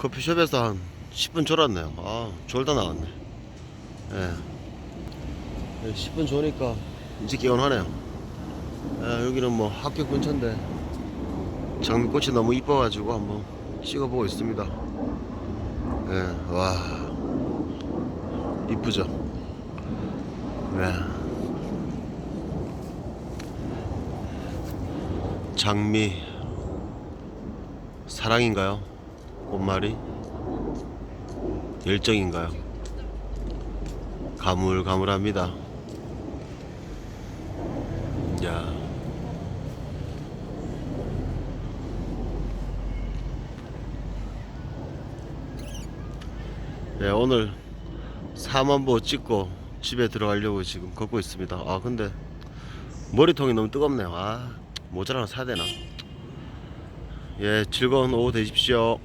커피숍에서 한 10분 졸았네요. 아, 졸다 나왔네. 예. 예, 10분 조니까 이제 개운하네요. 예, 여기는 뭐 학교 근처인데 장미꽃이 너무 이뻐가지고 한번 찍어보고 있습니다. 예, 와, 이쁘죠? 네. 장미 사랑인가요? 꽃말이 열정인가요? 가물가물합니다. 야. 네, 오늘 4만보 찍고 집에 들어가려고 지금 걷고 있습니다. 아, 근데 머리통이 너무 뜨겁네요. 아, 모자 하나 사야 되나? 예, 즐거운 오후 되십시오.